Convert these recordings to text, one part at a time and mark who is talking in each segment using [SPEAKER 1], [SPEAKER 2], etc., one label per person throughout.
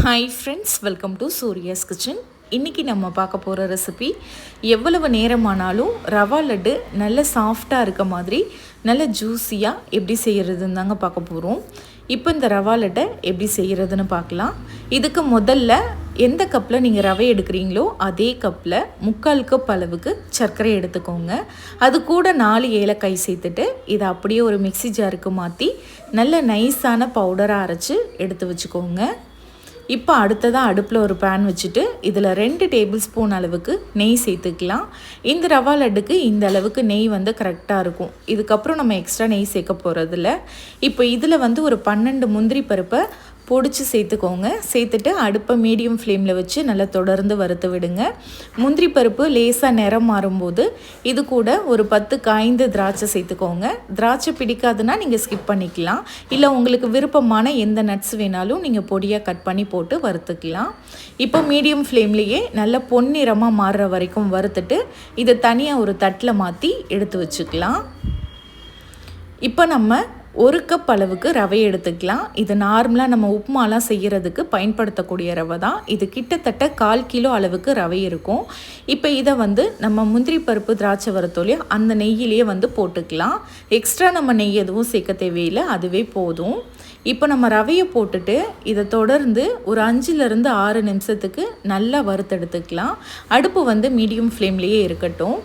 [SPEAKER 1] Hi friends welcome to Surya's kitchen இன்றைக்கி நம்ம பார்க்க போகிற ரெசிபி எவ்வளவு நேரமானாலும் ரவா லட்டு நல்ல சாஃப்டாக இருக்க மாதிரி நல்ல ஜூஸியாக எப்படி செய்கிறதுன்னு தாங்க பார்க்க போகிறோம் இப்போ இந்த ரவா லட்டை எப்படி செய்கிறதுன்னு பார்க்கலாம். இதுக்கு முதல்ல எந்த கப்பில் நீங்கள் ரவை எடுக்கிறீங்களோ அதே கப்பில் முக்கால் கப் அளவுக்கு சர்க்கரை எடுத்துக்கோங்க. அது கூட நாலு ஏலக்காய் சேர்த்துட்டு இதை அப்படியே ஒரு மிக்சி ஜாருக்கு மாற்றி நல்ல நைஸான பவுடராக அரைச்சி எடுத்து வச்சுக்கோங்க. இப்போ அடுத்ததாக அடுப்பில் ஒரு பேன் வச்சுட்டு இதில் ரெண்டு டேபிள் ஸ்பூன் அளவுக்கு நெய் சேர்த்துக்கலாம். இந்த ரவா லட்டுக்கு இந்த அளவுக்கு நெய் வந்து கரெக்டாக இருக்கும். இதுக்கப்புறம் நம்ம எக்ஸ்ட்ரா நெய் சேர்க்க போகிறதில்ல இப்போ இதில் வந்து ஒரு பன்னெண்டு முந்திரி பருப்பை பொடிச்சு சேர்த்துக்கோங்க. சேர்த்துட்டு அடுப்பை மீடியம் ஃப்ளேமில் வச்சு நல்லா தொடர்ந்து வறுத்து விடுங்க. முந்திரி பருப்பு லேசாக நிறம் மாறும்போது இது கூட ஒரு பத்து காய்ந்த திராட்சை சேர்த்துக்கோங்க. திராட்சை பிடிக்காதுன்னா நீங்கள் ஸ்கிப் பண்ணிக்கலாம். இல்லை உங்களுக்கு விருப்பமான எந்த நட்ஸ் வேணாலும் நீங்கள் பொடியாக கட் பண்ணி போட்டு வறுத்துக்கலாம். இப்போ மீடியம் ஃப்ளேம்லேயே நல்ல பொன்னிறமாக மாறுற வரைக்கும் வறுத்துட்டு இதை தனியாக ஒரு தட்டில் மாற்றி எடுத்து வச்சுக்கலாம். இப்போ நம்ம ஒரு கப் அளவுக்கு ரவை எடுத்துக்கலாம். இது நார்மலாக நம்ம உப்புமாலாம் செய்கிறதுக்கு பயன்படுத்தக்கூடிய ரவை தான். இது கிட்டத்தட்ட கால் கிலோ அளவுக்கு ரவை இருக்கும். இப்போ இதை வந்து நம்ம முந்திரி பருப்பு திராட்சை வரத்தோலையும் அந்த நெய்யிலேயே வந்து போட்டுக்கலாம். எக்ஸ்ட்ரா நம்ம நெய் எதுவும் சேர்க்க தேவையில்லை. அதுவே போதும். இப்போ நம்ம ரவையை போட்டுட்டு இதை தொடர்ந்து ஒரு அஞ்சுலேருந்து ஆறு நிமிஷத்துக்கு நல்லா வறுத்தெடுத்துக்கலாம். அடுப்பு வந்து மீடியம் ஃப்ளேம்லேயே இருக்கட்டும்.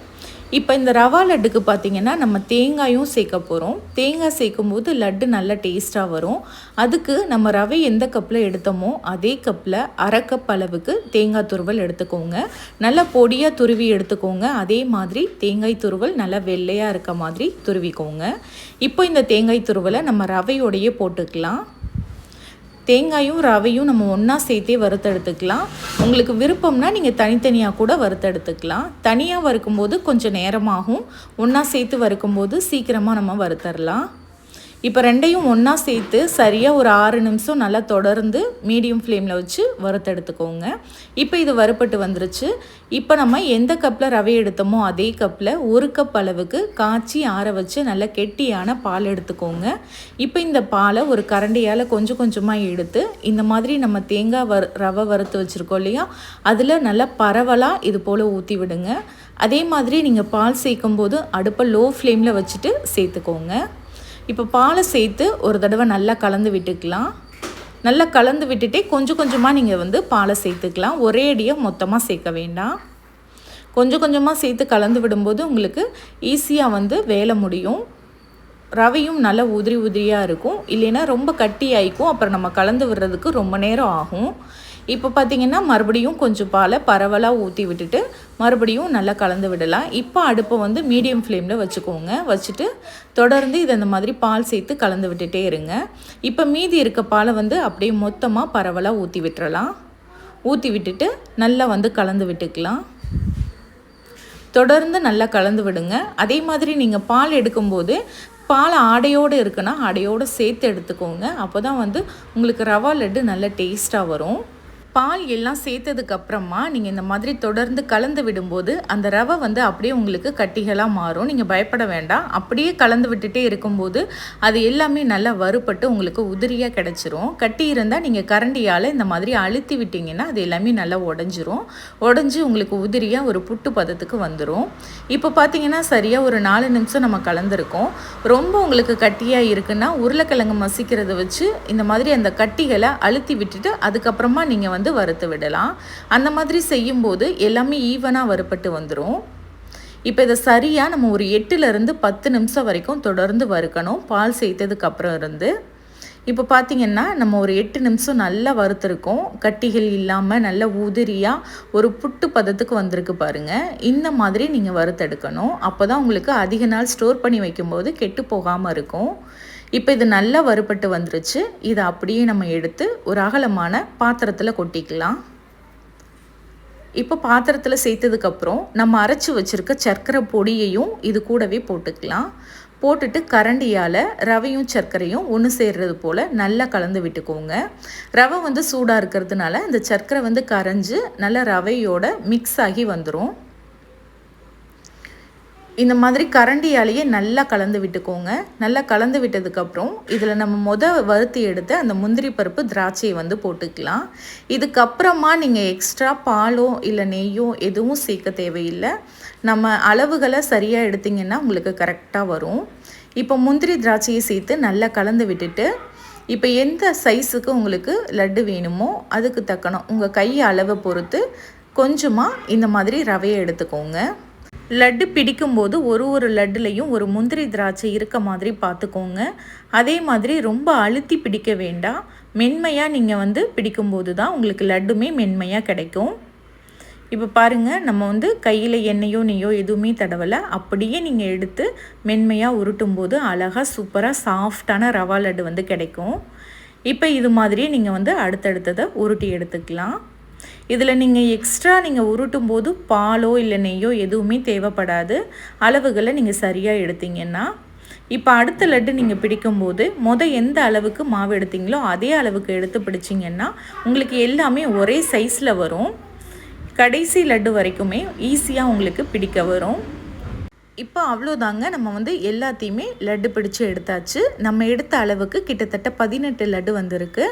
[SPEAKER 1] இப்போ இந்த ரவா லட்டுக்கு பார்த்திங்கன்னா நம்ம தேங்காயும் சேர்க்க போகிறோம் தேங்காய் சேர்க்கும் போது லட்டு நல்லா டேஸ்ட்டாக வரும். அதுக்கு நம்ம ரவை எந்த கப்பில் எடுத்தோமோ அதே கப்பில் அரை கப் அளவுக்கு தேங்காய் துருவல் எடுத்துக்கோங்க. நல்லா பொடியாக துருவி எடுத்துக்கோங்க. அதே மாதிரி தேங்காய் துருவல் நல்லா வெள்ளையாக இருக்க மாதிரி துருவிக்கோங்க. இப்போ இந்த தேங்காய் துருவலை நம்ம ரவையோடையே போட்டுக்கலாம். தேங்காயும் ரவையும் நம்ம ஒன்றா சேர்த்தே வறுத்தெடுத்துக்கலாம். உங்களுக்கு விருப்பம்னா நீங்கள் தனித்தனியாக கூட வறுத்தெடுத்துக்கலாம். தனியாக வறுக்கும்போது கொஞ்சம் நேரமாகும். ஒன்றா சேர்த்து வறுக்கும்போது சீக்கிரமாக நம்ம வறுத்தரலாம். இப்போ ரெண்டையும் ஒன்றா சேர்த்து சரியாக ஒரு ஆறு நிமிஷம் நல்லா தொடர்ந்து மீடியம் ஃப்ளேமில் வச்சு வறுத்தெடுத்துக்கோங்க இப்போ இது வறுப்பட்டு வந்துருச்சு. இப்போ நம்ம எந்த கப்பில் ரவை எடுத்தோமோ அதே கப்பில் ஒரு கப் அளவுக்கு காய்ச்சி ஆற வச்சு நல்லா கெட்டியான பால் எடுத்துக்கோங்க. இப்போ இந்த பாலை ஒரு கரண்டியால் கொஞ்சம் கொஞ்சமாக எடுத்து இந்த மாதிரி நம்ம தேங்காய் வறு ரவை வறுத்து வச்சுருக்கோம் இல்லையா? அதில் நல்லா பரவலாக இது போல் ஊற்றி விடுங்க. அதே மாதிரி நீங்கள் பால் சேர்க்கும்போது அடுப்பை லோ ஃப்ளேமில் வச்சுட்டு சேர்த்துக்கோங்க. இப்போ பாலை சேர்த்து ஒரு தடவை நல்லா கலந்து விட்டுக்கலாம். நல்லா கலந்து விட்டுட்டே கொஞ்சம் கொஞ்சமாக நீங்கள் வந்து பாலை சேர்த்துக்கலாம். ஒரே அடியாக மொத்தமாக சேர்க்க வேண்டாம். கொஞ்சம் கொஞ்சமாக சேர்த்து கலந்து விடும்போது உங்களுக்கு ஈஸியாக வந்து வேலை முடியும். ரவையும் நல்லா உதிரி உதிரியாக இருக்கும். இல்லைன்னா ரொம்ப கட்டி ஆயிக்கும் அப்புறம் நம்ம கலந்து விடுறதுக்கு ரொம்ப நேரம் ஆகும். இப்போ பார்த்திங்கன்னா மறுபடியும் கொஞ்சம் பாலை பரவலாக ஊற்றி விட்டுட்டு மறுபடியும் நல்லா கலந்து விடலாம். இப்போ அடுப்பை வந்து மீடியம் ஃப்ளேமில் வச்சுக்கோங்க. வச்சுட்டு தொடர்ந்து இதை இந்த மாதிரி பால் சேர்த்து கலந்து விட்டுட்டே இருங்க. இப்போ மீதி இருக்க பாலை வந்து அப்படியே மொத்தமாக பரவலாக ஊற்றி விட்டுறலாம். ஊற்றி விட்டுட்டு நல்லா வந்து கலந்து விட்டுக்கலாம். தொடர்ந்து நல்லா கலந்து விடுங்க. அதே மாதிரி நீங்கள் பால் எடுக்கும்போது பால் ஆடையோடு இருக்குன்னா ஆடையோடு சேர்த்து எடுத்துக்கோங்க. அப்போ தான் வந்து உங்களுக்கு ரவா லட்டு நல்ல டேஸ்ட்டாக வரும். பால் எல்லாம் சேர்த்ததுக்கு அப்புறமா நீங்கள் இந்த மாதிரி தொடர்ந்து கலந்து விடும்போது அந்த ரவை வந்து அப்படியே உங்களுக்கு கட்டிகளாக மாறும். நீங்கள் பயப்பட வேண்டாம். அப்படியே கலந்து விட்டுட்டே இருக்கும்போது அது எல்லாமே நல்லா வறுபட்டு உங்களுக்கு உதிரியாக கிடச்சிரும். கட்டி இருந்தால் நீங்கள் கரண்டியால் இந்த மாதிரி அழுத்தி விட்டிங்கன்னா அது எல்லாமே நல்லா உடஞ்சிரும். உடஞ்சி உங்களுக்கு உதிரியாக ஒரு புட்டு பதத்துக்கு வந்துடும் இப்போ பார்த்தீங்கன்னா சரியாக ஒரு நாலு நிமிஷம் நம்ம கலந்துருக்கோம். ரொம்ப உங்களுக்கு கட்டியாக இருக்குன்னா உருளைக்கிழங்கு மசிக்கிறத வச்சு இந்த மாதிரி அந்த கட்டிகளை அழுத்தி விட்டுட்டு அதுக்கப்புறமா நீங்கள் வந்து வந்து வறுத்து விடலாம். அந்த மாதிரி செய்யும்போது எல்லாமே ஈவனாக வறுப்பட்டு வந்துடும் இப்போ இதை சரியாக நம்ம ஒரு எட்டுலேருந்து பத்து நிமிஷம் வரைக்கும் தொடர்ந்து வறுக்கணும். பால் சேர்த்ததுக்கப்புறம் இருந்து. இப்போ பார்த்திங்கன்னா நம்ம ஒரு எட்டு நிமிஷம் நல்லா வறுத்துருக்கோம். கட்டிகள் இல்லாமல் நல்ல உதிரியாக ஒரு புட்டு பதத்துக்கு வந்திருக்கு பாருங்கள் இந்த மாதிரி நீங்கள் வறுத்தெடுக்கணும். அப்போ தான் உங்களுக்கு அதிக நாள் ஸ்டோர் பண்ணி வைக்கும்போது கெட்டு போகாமல் இருக்கும். இப்போ இது நல்லா வறுபட்டு வந்துருச்சு. இதை அப்படியே நம்ம எடுத்து ஒரு அகலமான பாத்திரத்தில் கொட்டிக்கலாம். இப்போ பாத்திரத்தில் சேர்த்ததுக்கப்புறம் நம்ம அரைச்சி வச்சுருக்க சர்க்கரை பொடியையும் இது கூடவே போட்டுக்கலாம். போட்டுட்டு கரண்டியால் ரவையும் சர்க்கரையும் ஒன்று சேர்றது போல் நல்லா கலந்து விட்டுக்கோங்க. ரவை வந்து சூடாக இருக்கிறதுனால இந்த சர்க்கரை வந்து கரைஞ்சி நல்லா ரவையோட மிக்ஸ் ஆகி வந்துடும் இந்த மாதிரி கரண்டியாலேயே நல்லா கலந்து விட்டுக்கோங்க. நல்லா கலந்து விட்டதுக்கப்புறம் இதில் நம்ம மொத வறுத்தி எடுத்து அந்த முந்திரி பருப்பு திராட்சையை வந்து போட்டுக்கலாம். இதுக்கப்புறமா நீங்கள் எக்ஸ்ட்ரா பாலோ இல்லை நெய்யோ எதுவும் சேர்க்க தேவையில்லை. நம்ம அளவுகளை சரியாக எடுத்திங்கன்னா உங்களுக்கு கரெக்டாக வரும். இப்போ முந்திரி திராட்சையை சேர்த்து நல்லா கலந்து விட்டுட்டு இப்போ எந்த சைஸுக்கு உங்களுக்கு லட்டு வேணுமோ அதுக்கு தக்கணும் உங்கள் கை அளவை பொறுத்து கொஞ்சமாக இந்த மாதிரி ரவையை எடுத்துக்கோங்க. லட்டு பிடிக்கும்போது ஒரு ஒரு லட்டுலேயும் ஒரு முந்திரி திராட்சை இருக்க மாதிரி பார்த்துக்கோங்க. அதே மாதிரி ரொம்ப அழுத்தி பிடிக்க வேண்டாம். மென்மையாக நீங்கள் வந்து பிடிக்கும்போது தான் உங்களுக்கு லட்டுமே மென்மையாக கிடைக்கும். இப்போ பாருங்கள் நம்ம வந்து கையில் எண்ணெயோ நெய்யோ எதுவுமே தடவலை. அப்படியே நீங்கள் எடுத்து மென்மையாக உருட்டும் போது அழகாக சூப்பராக சாஃப்டான ரவா லட்டு வந்து கிடைக்கும். இப்போ இது மாதிரியே நீங்கள் வந்து அடுத்தடுத்ததை உருட்டி எடுத்துக்கலாம். இதில் நீங்கள் எக்ஸ்ட்ரா நீங்கள் உருட்டும் போது பாலோ இல்லை நெய்யோ எதுவுமே தேவைப்படாது. அளவுகளை நீங்கள் சரியாக எடுத்தீங்கன்னா இப்போ அடுத்த லட்டு நீங்கள் பிடிக்கும்போது மொதல் எந்த அளவுக்கு மாவு எடுத்தீங்களோ அதே அளவுக்கு எடுத்து பிடிச்சிங்கன்னா உங்களுக்கு எல்லாமே ஒரே சைஸில் வரும். கடைசி லட்டு வரைக்குமே ஈஸியாக உங்களுக்கு பிடிக்க வரும். இப்போ அவ்வளோதாங்க. நம்ம வந்து எல்லாத்தையுமே லட்டு பிடிச்சி எடுத்தாச்சு. நம்ம எடுத்த அளவுக்கு கிட்டத்தட்ட பதினெட்டு லட்டு வந்திருக்கு.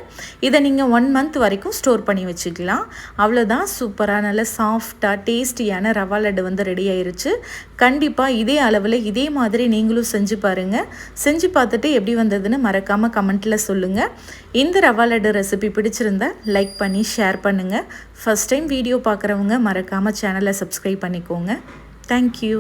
[SPEAKER 1] இதை நீங்கள் ஒன் மந்த் வரைக்கும் ஸ்டோர் பண்ணி வச்சுக்கலாம். அவ்வளோதான் சூப்பராக நல்ல சாஃப்டாக டேஸ்டியான ரவா லட்டு வந்து ரெடி ஆயிருச்சு. கண்டிப்பாக இதே அளவில் இதே மாதிரி நீங்களும் செஞ்சு பாருங்கள் செஞ்சு பார்த்துட்டு எப்படி வந்ததுன்னு மறக்காமல் கமெண்ட்டில் சொல்லுங்கள் இந்த ரவா லட்டு ரெசிபி பிடிச்சிருந்தா லைக் பண்ணி ஷேர் பண்ணுங்கள் ஃபஸ்ட் டைம் வீடியோ பார்க்குறவங்க மறக்காமல் சேனலை சப்ஸ்கிரைப் பண்ணிக்கோங்க. தேங்க்யூ